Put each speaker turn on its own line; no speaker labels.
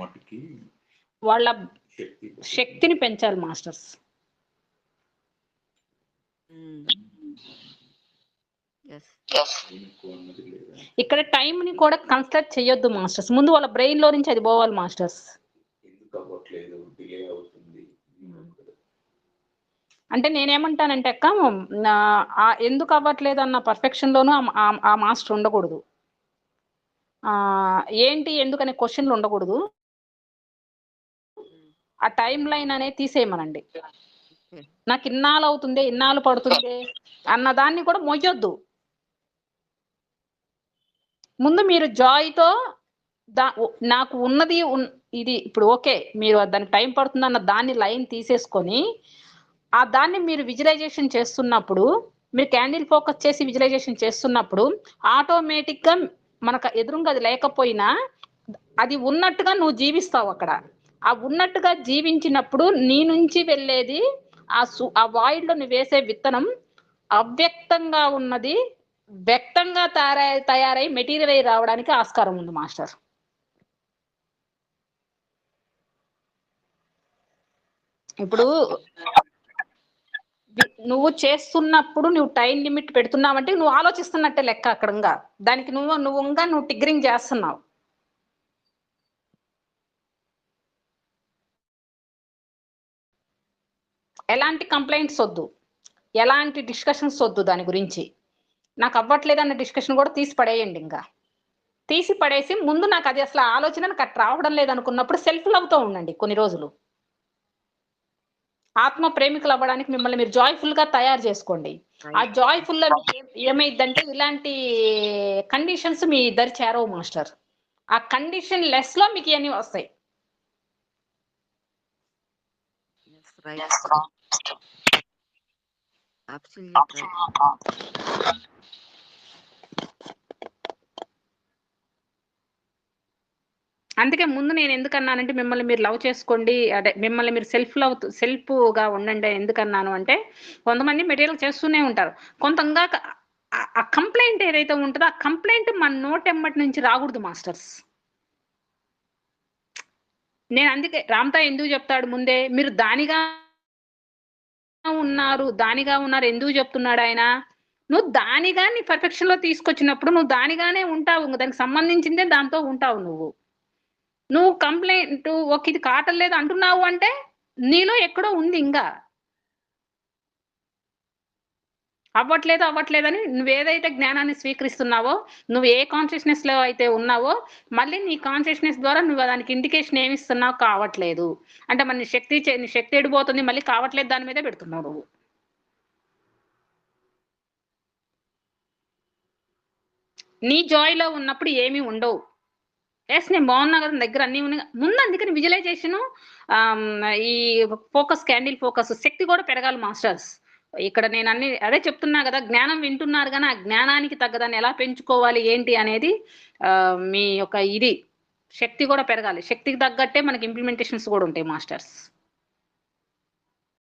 వాటికి
వాళ్ళ
శక్తి
శక్తిని పెంచాలి మాస్టర్స్. ఇక్కడ time ని కూడా కన్సిడర్ చేయొద్దు మాస్టర్స్. ముందు వాళ్ళ బ్రెయిన్లో నుంచి అది పోవాలి మాస్టర్స్.
ఎందుకు అవ్వట్లేదు? డిలే అవుతుంది.
అంటే నేనేమంటానంటే అక్క ఎందుకు అవ్వట్లేదు అన్న పర్ఫెక్షన్ లోనూ ఆ- మాస్టర్ ఉండకూడదు. ఆ ఏంటి ఎందుకనే క్వశ్చన్లు ఉండకూడదు. ఆ టైం లైన్ అనేది తీసేయమనండి. నాకు ఇన్నాళ్ళు అవుతుంది ఇన్నాళ్ళు పడుతుంది అన్న దాన్ని కూడా మొయ్యొద్దు. ముందు మీరు జాయ్తో దా నాకు ఉన్నది ఉన్- ఇది ఇప్పుడు ఓకే మీరు దానికి టైం పడుతుంది అన్న దాన్ని లైన్ తీసేసుకొని ఆ దాన్ని మీరు విజువలైజేషన్ చేస్తున్నప్పుడు మీరు క్యాండిల్ ఫోకస్ చేసి విజువలైజేషన్ చేస్తున్నప్పుడు ఆటోమేటిక్గా మనకు ఎదురుగా అది లేకపోయినా అది ఉన్నట్టుగా నువ్వు జీవిస్తావు అక్కడ. ఆ ఉన్నట్టుగా జీవించినప్పుడు నీ నుంచి వెళ్ళేది ఆ సు ఆ వాయిడ్లో నువ్వు వేసే విత్తనం అవ్యక్తంగా ఉన్నది వ్యక్తంగా తయారై తయారై మెటీరియల్ అయి రావడానికి ఆస్కారం ఉంది మాస్టర్. ఇప్పుడు నువ్వు చేస్తున్నప్పుడు నువ్వు టైం లిమిట్ పెడుతున్నావంటే నువ్వు ఆలోచిస్తున్నట్టే లెక్క అక్కడంగా. దానికి నువ్వు నువ్వు ఇంకా నువ్వు టిగ్గరింగ్ చేస్తున్నావు. ఎలాంటి కంప్లైంట్స్ వద్దు. ఎలాంటి డిస్కషన్స్ వద్దు దాని గురించి. నాకు అవ్వట్లేదు అన్న డిస్కషన్ కూడా తీసి పడేయండి ఇంకా. తీసి పడేసి ముందు నాకు అది అసలు ఆలోచన నాకు అట్లా రావడం లేదు అనుకున్నప్పుడు సెల్ఫ్ లవ్తో ఉండండి కొన్ని రోజులు. ఆత్మ ప్రేమికులు అవ్వడానికి మిమ్మల్ని మీరు జాయ్ఫుల్గా తయారు చేసుకోండి. ఆ జాయ్ఫుల్లో ఏమైందంటే ఇలాంటి కండిషన్స్ మీ ఇద్దరు చేరవు మాస్టర్. ఆ కండిషన్ లెస్లో మీకు ఇవన్నీ వస్తాయి.
Absolutely.
అందుకే ముందు నేను ఎందుకన్నానంటే మిమ్మల్ని మీరు లవ్ చేసుకోండి అదే మిమ్మల్ని మీరు సెల్ఫ్ లవ్ సెల్ఫ్గా ఉండండి ఎందుకన్నాను అంటే కొంతమంది మెటీరియల్ చేస్తూనే ఉంటారు కొంతంగా ఆ- ఆ కంప్లైంట్ ఏదైతే ఉంటుందో ఆ కంప్లైంట్ మన నోటెమ్మటి నుంచి రాకూడదు మాస్టర్స్ నేను అందుకే రామ్తా ఎందుకు చెప్తాడు ముందే మీరు దానిగా ఉన్నారు దానిగా ఉన్నారు ఎందుకు చెప్తున్నాడు ఆయన? నువ్వు దానిగా నీ పర్ఫెక్షన్లో తీసుకొచ్చినప్పుడు నువ్వు దానిగానే ఉంటావు దానికి సంబంధించిందే దాంతో ఉంటావు నువ్వు. నువ్వు కంప్లైంట్ ఒక ఇది కాటలేదు అంటున్నావు అంటే నీలో ఎక్కడో ఉంది ఇంకా. అవ్వట్లేదు అవ్వట్లేదని నువ్వు ఏదైతే జ్ఞానాన్ని స్వీకరిస్తున్నావో నువ్వు ఏ కాన్షియస్నెస్లో అయితే ఉన్నావో మళ్ళీ నీ కాన్షియస్నెస్ ద్వారా నువ్వు దానికి ఇండికేషన్ ఏమి ఇస్తున్నావు కావట్లేదు. అంటే మన శక్తి నీ శక్తి ఎడిపోతుంది మళ్ళీ కావట్లేదు దాని మీదే పెడుతున్నావు నువ్వు. నీ జాయ్లో ఉన్నప్పుడు ఏమీ ఉండవు. ఎస్ నేను బాగున్నా కదా దగ్గర అన్ని ఉన్నాయి ముందు అందుకని విజువలైజేషన్ ఈ ఫోకస్ క్యాండిల్ ఫోకస్ శక్తి కూడా పెరగాలి మాస్టర్స్ ఇక్కడ నేను అన్ని అదే చెప్తున్నా కదా జ్ఞానం వింటున్నారు కానీ ఆ జ్ఞానానికి తగ్గదాన్ని ఎలా పెంచుకోవాలి ఏంటి అనేది మీ యొక్క ఇది శక్తి కూడా పెరగాలి. శక్తికి తగ్గట్టే మనకి ఇంప్లిమెంటేషన్స్ కూడా ఉంటాయి మాస్టర్స్